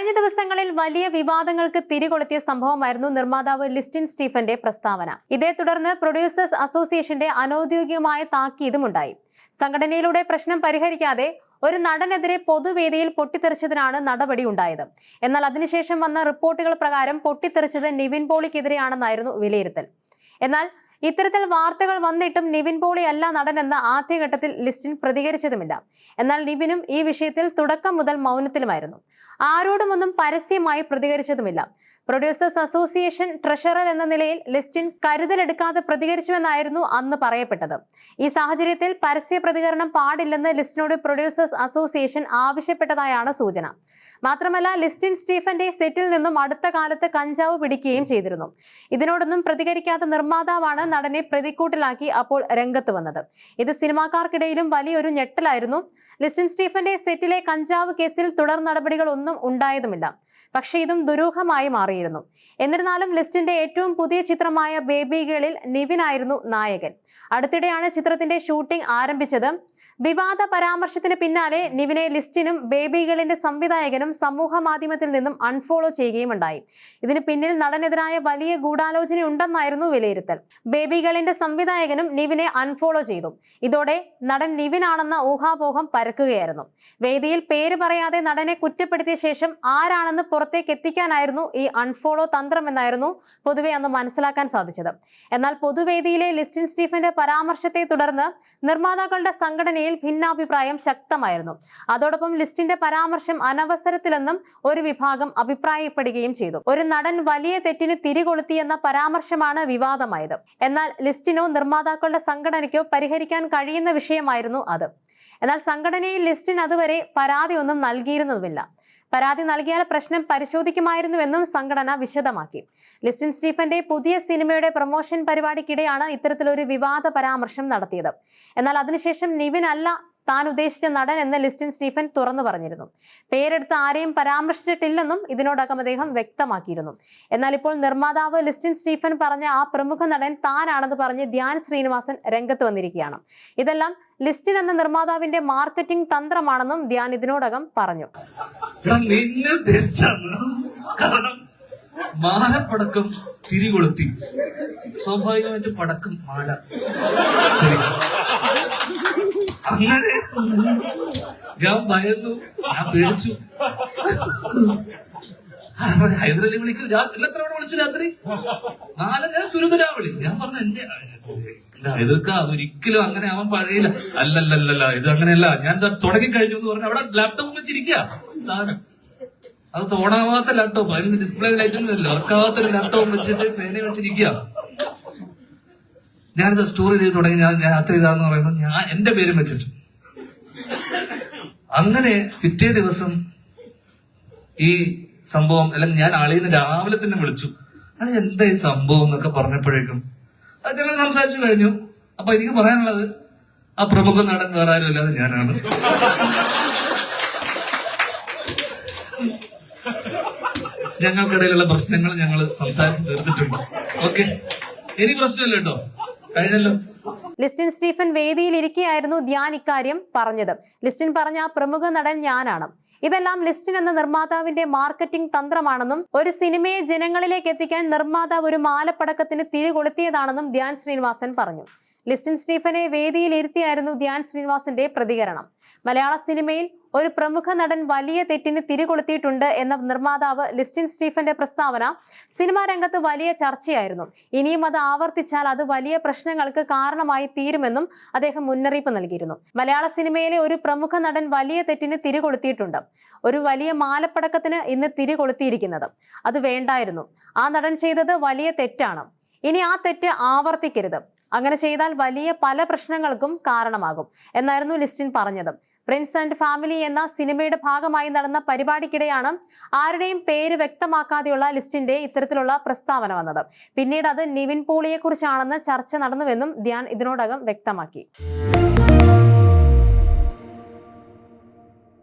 കഴിഞ്ഞ ദിവസങ്ങളിൽ വലിയ വിവാദങ്ങൾക്ക് തിരികൊളുത്തിയ സംഭവമായിരുന്നു നിർമ്മാതാവ് ലിസ്റ്റിൻ സ്റ്റീഫന്റെ പ്രസ്താവന. ഇതേ തുടർന്ന് പ്രൊഡ്യൂസേഴ്സ് അസോസിയേഷന്റെ അനൌദ്യോഗികമായ താക്കീതുമുണ്ടായി. സംഘടനയിലൂടെ പ്രശ്നം പരിഹരിക്കാതെ ഒരു നടനെതിരെ പൊതുവേദിയിൽ പൊട്ടിത്തെറിച്ചതിനാണ് നടപടി ഉണ്ടായത് എന്നാൽ അതിനുശേഷം വന്ന റിപ്പോർട്ടുകൾ പ്രകാരം പൊട്ടിത്തെറിച്ചത് നിവിൻ പോളിക്കെതിരെയാണെന്നായിരുന്നു വിലയിരുത്തൽ. എന്നാൽ ഇത്തരത്തിൽ വാർത്തകൾ വന്നിട്ടും നിവിൻ പോളി അല്ല നടനെന്ന് ആദ്യഘട്ടത്തിൽ ലിസ്റ്റിൻ പ്രതികരിച്ചതുമില്ല. എന്നാൽ നിവിനും ഈ വിഷയത്തിൽ തുടക്കം മുതൽ മൗനത്തിലുമായിരുന്നു. ആരോടുമൊന്നും പരസ്യമായി പ്രതികരിച്ചതുമില്ല. പ്രൊഡ്യൂസേഴ്സ് അസോസിയേഷൻ ട്രഷറർ എന്ന നിലയിൽ ലിസ്റ്റിൻ കരുതലെടുക്കാതെ പ്രതികരിച്ചുവെന്നായിരുന്നു അന്ന് പറയപ്പെട്ടത്. ഈ സാഹചര്യത്തിൽ പരസ്യ പ്രതികരണം പാടില്ലെന്ന് ലിസ്റ്റിനോട് പ്രൊഡ്യൂസേഴ്സ് അസോസിയേഷൻ ആവശ്യപ്പെട്ടതായാണ് സൂചന. മാത്രമല്ല ലിസ്റ്റിൻ സ്റ്റീഫന്റെ സെറ്റിൽ നിന്നും അടുത്ത കാലത്ത് കഞ്ചാവ് പിടിക്കുകയും ചെയ്തിരുന്നു. ഇതിനോടൊന്നും പ്രതികരിക്കാത്ത നിർമ്മാതാവാണ് നടനെ പ്രതിക്കൂട്ടിലാക്കി അപ്പോൾ രംഗത്ത് വന്നത്. ഇത് സിനിമാക്കാർക്കിടയിലും വലിയൊരു ഞെട്ടലായിരുന്നു. ലിസ്റ്റിൻ സ്റ്റീഫന്റെ സെറ്റിലെ കഞ്ചാവ് കേസിൽ തുടർ നടപടികളൊന്നും ഉണ്ടായതുമില്ല. പക്ഷേ ഇതും ദുരൂഹമായി മാറിയിരുന്നു എന്നിരുന്നാലും ലിസ്റ്റിന്റെ ഏറ്റവും പുതിയ ചിത്രമായ ബേബി ഗേളിൽ നിവിനായിരുന്നു നായകൻ. അടുത്തിടെയാണ് ചിത്രത്തിന്റെ ഷൂട്ടിംഗ് ആരംഭിച്ചത്. വിവാദ പരാമർശത്തിന് പിന്നാലെ നിവിനെ ലിസ്റ്റിനും ബേബി ഗേളിന്റെ സംവിധായകനും സമൂഹ മാധ്യമത്തിൽ നിന്നും അൺഫോളോ ചെയ്യുകയും ഉണ്ടായി ഇതിന് പിന്നിൽ നടനെതിരായ വലിയ ഗൂഢാലോചന ഉണ്ടെന്നായിരുന്നു വിലയിരുത്തൽ. ബേബി ഗേളിന്റെ സംവിധായകനും നിവിനെ അൺഫോളോ ചെയ്തു. ഇതോടെ നടൻ നിവിനാണെന്ന ഊഹാപോഹം പരക്കുകയായിരുന്നു. വേദിയിൽ പേര് പറയാതെ നടനെ കുറ്റപ്പെടുത്തിയ ശേഷം ആരാണെന്ന് പുറത്തേക്ക് എത്തിക്കാനായിരുന്നു ഈ അൺഫോളോ തന്ത്രം എന്നായിരുന്നു പൊതുവെ അന്ന് മനസ്സിലാക്കാൻ സാധിച്ചത്. എന്നാൽ പൊതുവേദിയിലെ ലിസ്റ്റിൻ സ്റ്റീഫന്റെ പരാമർശത്തെ തുടർന്ന് നിർമ്മാതാക്കളുടെ സംഘടനയിൽ ഭിന്നാഭിപ്രായം ശക്തമായിരുന്നു. അതോടൊപ്പം ലിസ്റ്റിന്റെ പരാമർശം അനവസരത്തിലെന്നും ഒരു വിഭാഗം അഭിപ്രായപ്പെടുകയും ചെയ്തു. ഒരു നടൻ വലിയ തെറ്റിന് തിരികൊളുത്തി എന്ന പരാമർശമാണ് വിവാദമായത്. എന്നാൽ ലിസ്റ്റിനോ നിർമ്മാതാക്കളുടെ സംഘടനയ്ക്കോ പരിഹരിക്കാൻ കഴിയുന്ന വിഷയമായിരുന്നു അത്. എന്നാൽ സംഘടനയിൽ ലിസ്റ്റിന് അതുവരെ പരാതിയൊന്നും നൽകിയിരുന്നതുമില്ല പരാതി നൽകിയാൽ പ്രശ്നം പരിശോധിക്കുമായിരുന്നുവെന്നും സംഘടന വിശദമാക്കി. ലിസ്റ്റിൻ സ്റ്റീഫന്റെ പുതിയ സിനിമയുടെ പ്രൊമോഷൻ പരിപാടിക്കിടെയാണ് ഇത്തരത്തിലൊരു വിവാദ പരാമർശം നടത്തിയത്. എന്നാൽ അതിനുശേഷം നിവിൻ അല്ല താൻ ഉദ്ദേശിച്ച നടൻ എന്ന ലിസ്റ്റിൻ സ്റ്റീഫൻ തുറന്നു പറഞ്ഞിരുന്നു. പേരെടുത്ത് ആരെയും പരാമർശിച്ചിട്ടില്ലെന്നും ഇതിനോടകം അദ്ദേഹം വ്യക്തമാക്കിയിരുന്നു. എന്നാൽ ഇപ്പോൾ നിർമ്മാതാവ് ലിസ്റ്റിൻ സ്റ്റീഫൻ പറഞ്ഞ ആ പ്രമുഖ നടൻ താനാണെന്ന് പറഞ്ഞ് ധ്യാൻ ശ്രീനിവാസൻ രംഗത്ത് വന്നിരിക്കുകയാണ്. ഇതെല്ലാം ലിസ്റ്റിൻ എന്ന നിർമ്മാതാവിന്റെ മാർക്കറ്റിംഗ് തന്ത്രമാണെന്നും ധ്യാൻ ഇതിനോടകം പറഞ്ഞു. കാരണം മാലപ്പടക്കം തിരികൊളുത്തി. സ്വാഭാവികമായിട്ട് പടക്കം മാല. ശരി. അങ്ങനെ ഞാൻ ഭയന്നു. ഞാൻ പേടിച്ചു. ഹൈദരലി വിളിക്കും. രാത്രി എത്ര തവണ വിളിച്ചു രാത്രി? നാല് ഞാൻ തുരുതുരാ വിളി ഞാൻ പറഞ്ഞു എന്റെ ഹൈദർക്ക അതൊരിക്കലും അങ്ങനെ അവൻ പറയില്ല അല്ലല്ലല്ല ഇത് അങ്ങനെയല്ല. ഞാൻ തുടങ്ങി കഴിഞ്ഞു എന്ന് പറഞ്ഞു അവിടെ ലാപ്ടോപ്പ് വെച്ചിരിക്കുക സാധനം. അത് തോണാവാത്ത ലാപ്ടോപ്പ് അതിന് ഡിസ്പ്ലേ ലൈറ്റൊന്നും ഇല്ല. വർക്കാവാത്ത ഒരു ലാപ്ടോപ്പ് വെച്ചിട്ട് പേന വെച്ചിരിക്കുക ഞാനിത് സ്റ്റോറി ചെയ്ത് തുടങ്ങി ഞാൻ ഞാൻ യാത്ര ചെയ്താന്ന് പറയുന്നത് ഞാൻ എന്റെ പേരും വെച്ചിട്ട്. അങ്ങനെ പിറ്റേ ദിവസം ഈ സംഭവം അല്ലെങ്കിൽ ഞാൻ ആളിന്ന് രാവിലെ തന്നെ വിളിച്ചു. ആണ് എന്താ ഈ സംഭവം? എന്നൊക്കെ പറഞ്ഞപ്പോഴേക്കും അത് ഞങ്ങൾ സംസാരിച്ചു കഴിഞ്ഞു. അപ്പൊ എനിക്ക് പറയാനുള്ളത് ആ പ്രമുഖ നടൻ വേറെ ആരും അല്ലാതെ ഞാനാണ്. ഞങ്ങൾക്കിടയിലുള്ള പ്രശ്നങ്ങൾ ഞങ്ങൾ സംസാരിച്ച് തീർത്തിട്ടുണ്ട്. ഓക്കെ? ഇനി പ്രശ്നമില്ല കേട്ടോ. കഴിഞ്ഞല്ലോ. ലിസ്റ്റിൻ സ്റ്റീഫൻ വേദിയിൽ ഇരിക്കെയായിരുന്നു ധ്യാൻ ഇക്കാര്യം പറഞ്ഞത്. ലിസ്റ്റിൻ പറഞ്ഞ പ്രമുഖ നടൻ ഞാനാണ്. ഇതെല്ലാം ലിസ്റ്റിൻ എന്ന നിർമ്മാതാവിന്റെ മാർക്കറ്റിംഗ് തന്ത്രമാണെന്നും ഒരു സിനിമയെ ജനങ്ങളിലേക്ക് എത്തിക്കാൻ നിർമ്മാതാവ് ഒരു മാലപ്പടക്കത്തിന് തിരികൊളുത്തിയതാണെന്നും ധ്യാൻ ശ്രീനിവാസൻ പറഞ്ഞു. ലിസ്റ്റിൻ സ്റ്റീഫനെ വേദിയിൽ ഇരുത്തിയായിരുന്നു ധ്യാൻ ശ്രീനിവാസന്റെ പ്രതികരണം. മലയാള സിനിമയിൽ ഒരു പ്രമുഖ നടൻ വലിയ തെറ്റിന് തിരികൊളുത്തിയിട്ടുണ്ട് എന്ന നിർമ്മാതാവ് ലിസ്റ്റിൻ സ്റ്റീഫന്റെ പ്രസ്താവന സിനിമാ രംഗത്ത് വലിയ ചർച്ചയായിരുന്നു. ഇനിയും അത് ആവർത്തിച്ചാൽ അത് വലിയ പ്രശ്നങ്ങൾക്ക് കാരണമായി തീരുമെന്നും അദ്ദേഹം മുന്നറിയിപ്പ് നൽകിയിരുന്നു. മലയാള സിനിമയിലെ ഒരു പ്രമുഖ നടൻ വലിയ തെറ്റിന് തിരികൊളുത്തിയിട്ടുണ്ട്. ഒരു വലിയ മാലപ്പടക്കത്തിന് ഇന്ന് തിരികൊളുത്തിയിരിക്കുന്നത്. അത് വേണ്ടായിരുന്നു. ആ നടൻ ചെയ്തത് വലിയ തെറ്റാണ്. ഇനി ആ തെറ്റ് ആവർത്തിക്കരുത്. അങ്ങനെ ചെയ്താൽ വലിയ പല പ്രശ്നങ്ങൾക്കും കാരണമാകും എന്നായിരുന്നു ലിസ്റ്റിൻ പറഞ്ഞത്. പ്രിൻസ് ആൻഡ് ഫാമിലി എന്ന സിനിമയുടെ ഭാഗമായി നടന്ന പരിപാടിക്കിടെയാണ് ആരുടെയും പേര് വ്യക്തമാക്കാതെയുള്ള ലിസ്റ്റിന്റെ ഇത്തരത്തിലുള്ള പ്രസ്താവന വന്നത്. പിന്നീട് അത് നിവിൻ പോളിയെക്കുറിച്ചാണെന്ന് ചർച്ച നടന്നുവെന്നും ധ്യാൻ ഇതിനോടകം വ്യക്തമാക്കി.